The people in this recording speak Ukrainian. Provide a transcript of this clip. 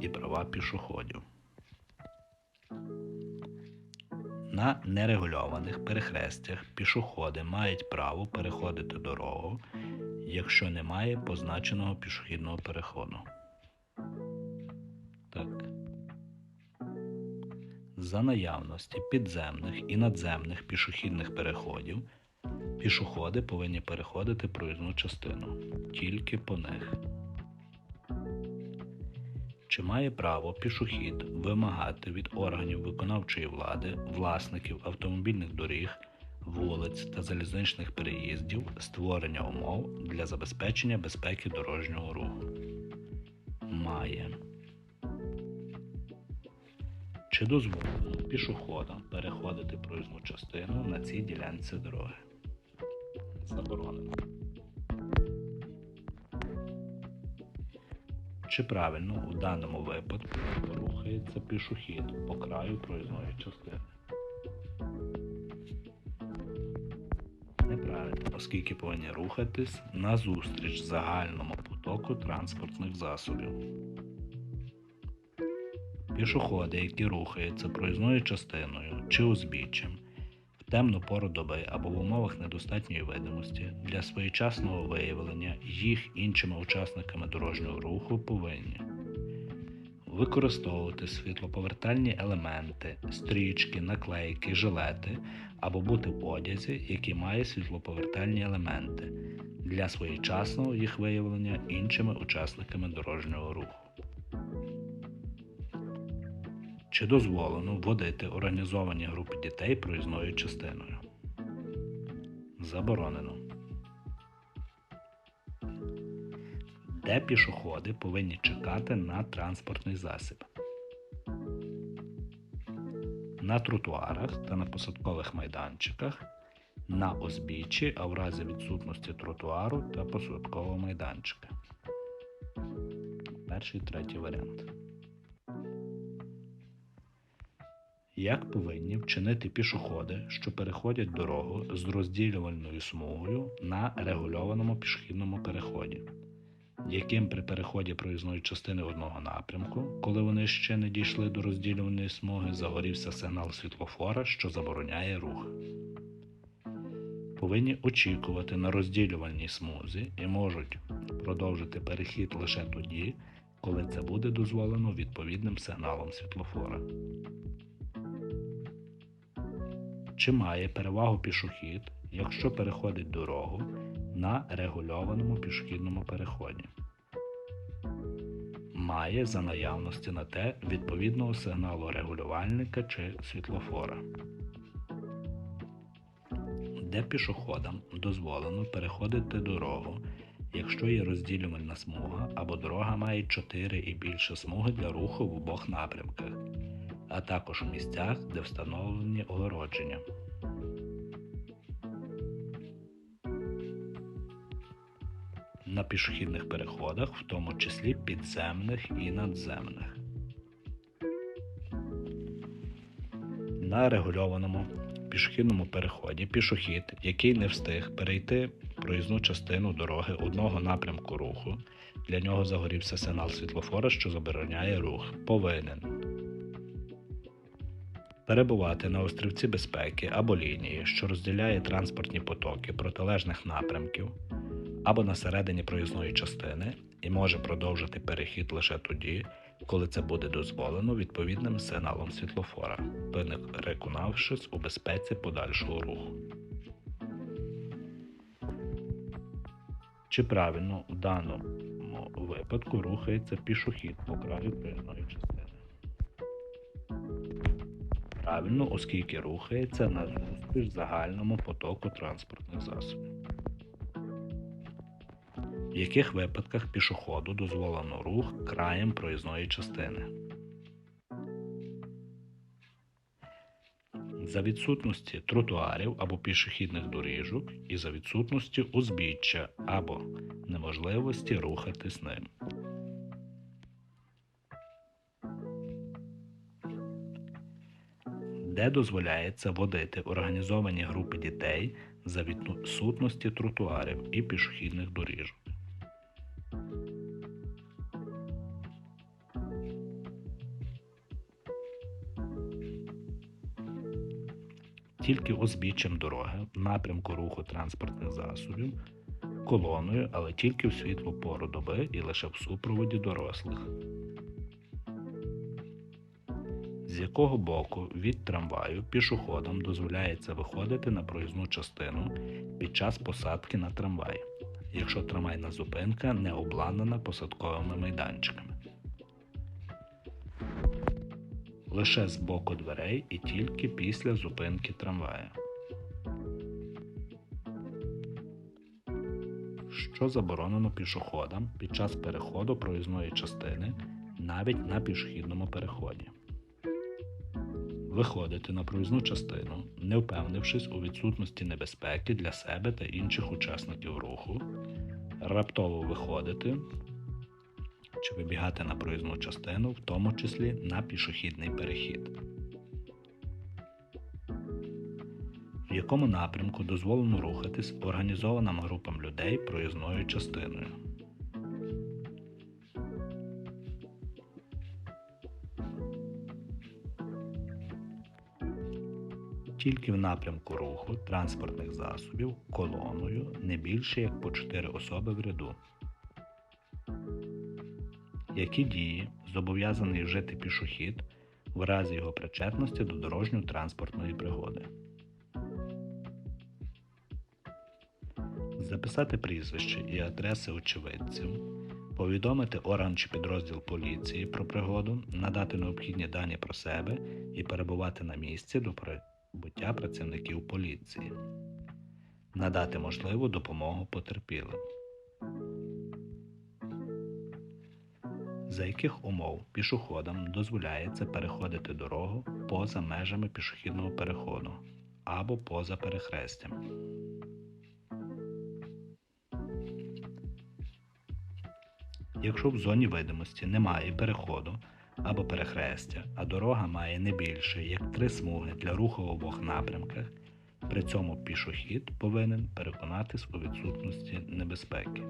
і права пішоходів. На нерегульованих перехрестях пішоходи мають право переходити дорогу, якщо немає позначеного пішохідного переходу. Так. За наявності підземних і надземних пішохідних переходів пішоходи повинні переходити проїзну частину тільки по них. Чи має право пішохід вимагати від органів виконавчої влади, власників автомобільних доріг, вулиць та залізничних переїздів створення умов для забезпечення безпеки дорожнього руху? Має. Чи дозволено пішоходам переходити проїзну частину на цій ділянці дороги? Заборонено. Чи правильно у даному випадку рухається пішохід по краю проїзної частини? Неправильно, оскільки повинні рухатись назустріч загальному потоку транспортних засобів. Пішоходи, які рухаються проїзною частиною чи узбіччям темну пору доби або в умовах недостатньої видимості для своєчасного виявлення їх іншими учасниками дорожнього руху повинні використовувати світлоповертальні елементи, стрічки, наклейки, жилети або бути в одязі, який має світлоповертальні елементи для своєчасного їх виявлення іншими учасниками дорожнього руху. Чи дозволено вводити організовані групи дітей проїзною частиною? Заборонено. Де пішоходи повинні чекати на транспортний засіб? На тротуарах та на посадкових майданчиках, на узбіччі, а в разі відсутності тротуару та посадкового майданчика. Перший третій варіант. Як повинні вчинити пішоходи, що переходять дорогу з розділювальною смугою на регульованому пішохідному переході, яким при переході проїзної частини одного напрямку, коли вони ще не дійшли до розділювальної смуги, загорівся сигнал світлофора, що забороняє рух. Повинні очікувати на розділювальній смузі і можуть продовжити перехід лише тоді, коли це буде дозволено відповідним сигналом світлофора. Чи має перевагу пішохід, якщо переходить дорогу на регульованому пішохідному переході? Має за наявності на те відповідного сигналу регулювальника чи світлофора. Де пішоходам дозволено переходити дорогу, якщо є розділювальна смуга або дорога має 4 і більше смуги для руху в обох напрямках а також у місцях, де встановлені огородження. На пішохідних переходах, в тому числі підземних і надземних. На регульованому пішохідному переході пішохід, який не встиг перейти проїзну частину дороги одного напрямку руху, для нього загорівся сигнал світлофора, що забороняє рух, повинен перебувати на острівці безпеки або лінії, що розділяє транспортні потоки протилежних напрямків, або на середині проїзної частини і може продовжити перехід лише тоді, коли це буде дозволено відповідним сигналом світлофора, переконавшись у безпеці подальшого руху. Чи правильно у даному випадку рухається пішохід по краю проїзної частини? Правильно, оскільки рухається назустріч загальному потоку транспортних засобів. В яких випадках пішоходу дозволено рух краєм проїзної частини? За відсутності тротуарів або пішохідних доріжок і за відсутності узбіччя або неможливості рухатись ним. де дозволяється водити організовані групи дітей за відсутності тротуарів і пішохідних доріжок. Тільки узбіччям дороги в напрямку руху транспортних засобів, колоною, але тільки в світло пору доби і лише в супроводі дорослих. З якого боку від трамваю пішоходам дозволяється виходити на проїзну частину під час посадки на трамвай, якщо трамвайна зупинка не обладнана посадковими майданчиками. Лише з боку дверей і тільки після зупинки трамвая. Що заборонено пішоходам під час переходу проїзної частини навіть на пішохідному переході. Виходити на проїзну частину, не впевнившись у відсутності небезпеки для себе та інших учасників руху, раптово виходити чи вибігати на проїзну частину, в тому числі на пішохідний перехід. В якому напрямку дозволено рухатись організованим групам людей проїзною частиною. Тільки в напрямку руху транспортних засобів колоною не більше як по 4 особи в ряду. Які дії зобов'язаний вжити пішохід в разі його причетності до дорожньо-транспортної пригоди? Записати прізвище і адреси очевидців, повідомити орган чи підрозділ поліції про пригоду, надати необхідні дані про себе і перебувати на місці до прибуття працівників поліції, надати можливу допомогу потерпілим. За яких умов пішоходам дозволяється переходити дорогу поза межами пішохідного переходу або поза перехрестям. Якщо в зоні видимості немає переходу або перехрестя, а дорога має не більше як три смуги для руху в обох напрямках, при цьому пішохід повинен переконатись у відсутності небезпеки.